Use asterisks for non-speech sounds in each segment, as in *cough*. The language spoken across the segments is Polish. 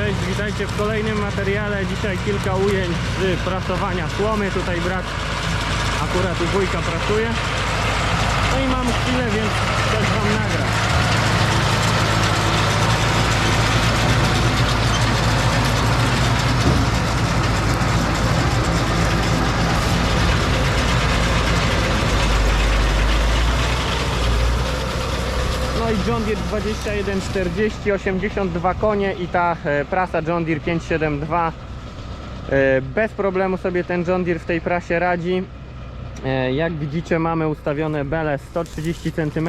Cześć, witajcie w kolejnym materiale. Dzisiaj kilka ujęć z prasowania słomy. Tutaj brat akurat u wujka pracuje. No i mam chwilę, więc też wam nagram. No i John Deere 2140, 82 konie i ta e, prasa John Deere 572. E, Bez problemu sobie ten John Deere w tej prasie radzi. E, Jak widzicie mamy ustawione bele 130 cm,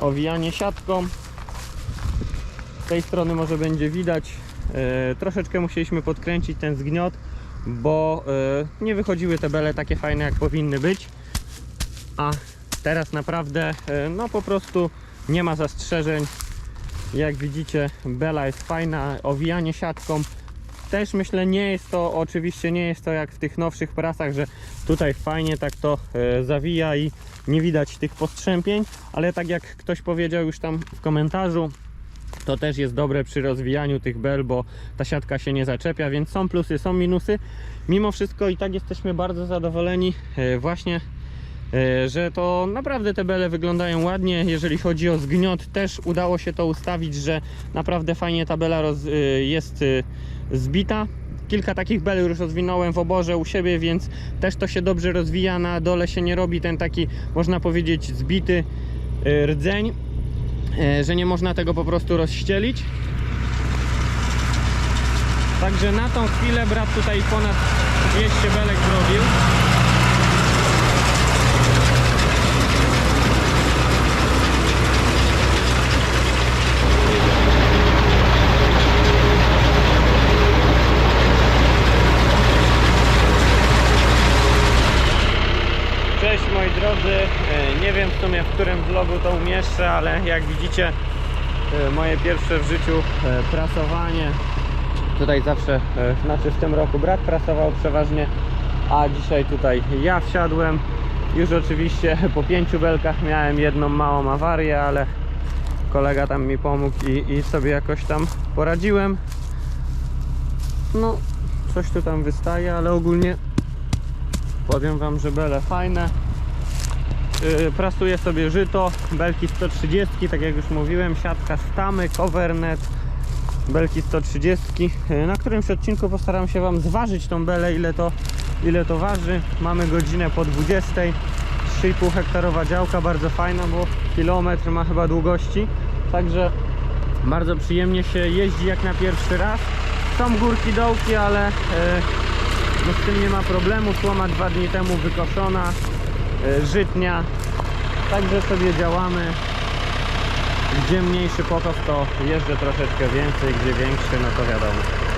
owijanie siatką. Z tej strony może będzie widać. Troszeczkę musieliśmy podkręcić ten zgniot, bo nie wychodziły te bele takie fajne jak powinny być. A teraz naprawdę no po prostu nie ma zastrzeżeń. Jak widzicie, bela jest fajna, owijanie siatką. Też myślę, nie jest to, oczywiście nie jest to jak w tych nowszych prasach, że tutaj fajnie tak to e, zawija i nie widać tych postrzępień, ale tak jak ktoś powiedział już tam w komentarzu, to też jest dobre przy rozwijaniu tych bel, bo ta siatka się nie zaczepia, więc są plusy, są minusy. Mimo wszystko i tak jesteśmy bardzo zadowoleni e, właśnie że to naprawdę te bele wyglądają ładnie. Jeżeli chodzi o zgniot, też udało się to ustawić, że naprawdę fajnie ta bela roz, e, jest e, zbita. Kilka takich bel już rozwinąłem w oborze u siebie, więc też to się dobrze rozwija. Na dole się nie robi ten taki, można powiedzieć, zbity e, rdzeń, e, że nie można tego po prostu rozścielić. Także na tą chwilę brat tutaj ponad 200 belek zrobił. Cześć drodzy, E, nie wiem w sumie w którym vlogu to umieszczę, ale jak widzicie e, moje pierwsze w życiu e, prasowanie. Tutaj zawsze, znaczy w tym roku brat prasował przeważnie, a dzisiaj tutaj ja wsiadłem. Już oczywiście *laughs* po pięciu belkach miałem jedną małą awarię, ale kolega tam mi pomógł i, i sobie jakoś tam poradziłem. No, coś tu tam wystaje, ale ogólnie Powiem Wam, że bele fajne. Yy, prasuję sobie żyto, belki 130, tak jak już mówiłem, siatka stamy, covernet, belki 130. Yy, na którymś odcinku postaram się Wam zważyć tą belę, ile to, ile to waży. Mamy godzinę po 20. 3,5 hektarowa działka, bardzo fajna, bo kilometr ma chyba długości. Także bardzo przyjemnie się jeździ jak na pierwszy raz. Są górki, dołki, ale yy, no z tym nie ma problemu. Słoma dwa dni temu wykoszona, żytnia. Także sobie działamy. Gdzie mniejszy pokos, to jeżdżę troszeczkę więcej, gdzie większy, no to wiadomo.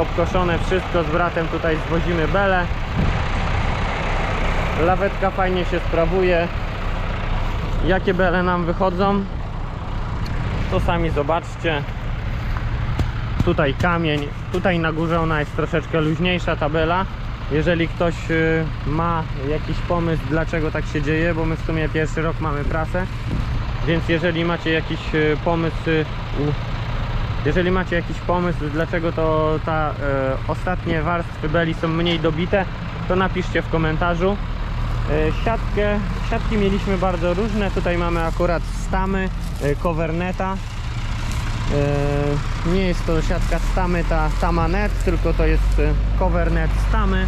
Obkoszone wszystko, z bratem tutaj zwozimy belę. Lawetka fajnie się sprawuje. Jakie bele nam wychodzą? To sami zobaczcie. Tutaj kamień, tutaj na górze ona jest troszeczkę luźniejsza tabela. Jeżeli ktoś y, ma jakiś pomysł, dlaczego tak się dzieje, bo my w sumie pierwszy rok mamy prasę, więc jeżeli macie jakiś y, pomysł, y, jeżeli macie jakiś pomysł, dlaczego to ta e, ostatnie warstwy beli są mniej dobite, to napiszcie w komentarzu. E, siatkę, siatki mieliśmy bardzo różne. Tutaj mamy akurat stamy, e, coverneta. Nie jest to siatka stamy ta sama net, tylko to jest covernet stamy.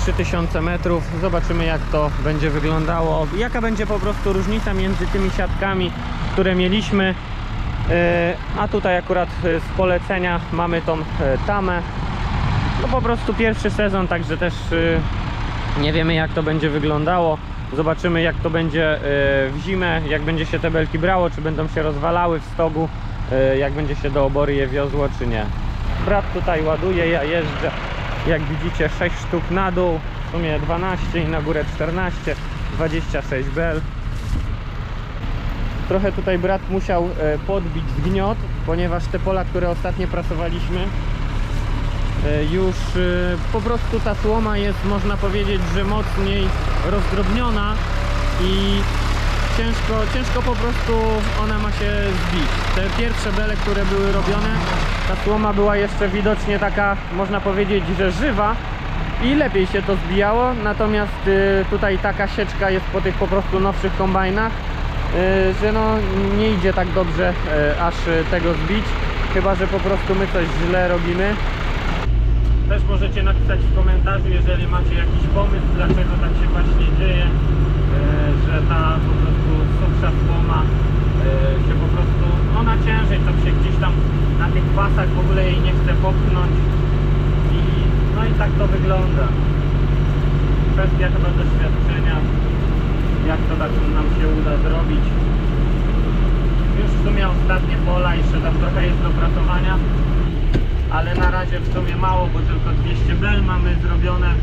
3000 metrów. Zobaczymy jak to będzie wyglądało. Jaka będzie po prostu różnica między tymi siatkami, które mieliśmy A tutaj akurat e, z polecenia mamy tą e, tamę. No po prostu pierwszy sezon, także też e, nie wiemy jak to będzie wyglądało. Zobaczymy jak to będzie e, w zimę, jak będzie się te belki brało, czy będą się rozwalały w stogu, e, jak będzie się do obory je wiozło, czy nie. Brat tutaj ładuje, ja jeżdżę. Jak widzicie 6 sztuk na dół, w sumie 12 i na górę 14, 26 bel. Trochę tutaj brat musiał e, podbić zgniot, ponieważ te pola, które ostatnio prasowaliśmy, e, już e, po prostu ta słoma jest, można powiedzieć, że mocniej rozdrobniona i ciężko, ciężko po prostu ona ma się zbić. Te pierwsze bele, które były robione, ta słoma była jeszcze widocznie taka, można powiedzieć, że żywa i lepiej się to zbijało, natomiast tutaj taka sieczka jest po tych po prostu nowszych kombajnach, że no nie idzie tak dobrze y, aż y, tego zbić, chyba że po prostu my coś źle robimy. Też możecie napisać w komentarzu, jeżeli macie jakiś pomysł, dlaczego tak się właśnie dzieje, e, że ta po prostu suchsza słoma e, się po prostu, ona ciężej tam się gdzieś tam na tych pasach w ogóle jej nie chce popchnąć i no i tak to wygląda. Kwestia chyba doświadczenia, jak to tak nam się uda zrobić. Już w sumie ostatnie pola, jeszcze tam trochę jest do pracowania ale na razie w sumie mało, bo tylko 200 bel mamy zrobione.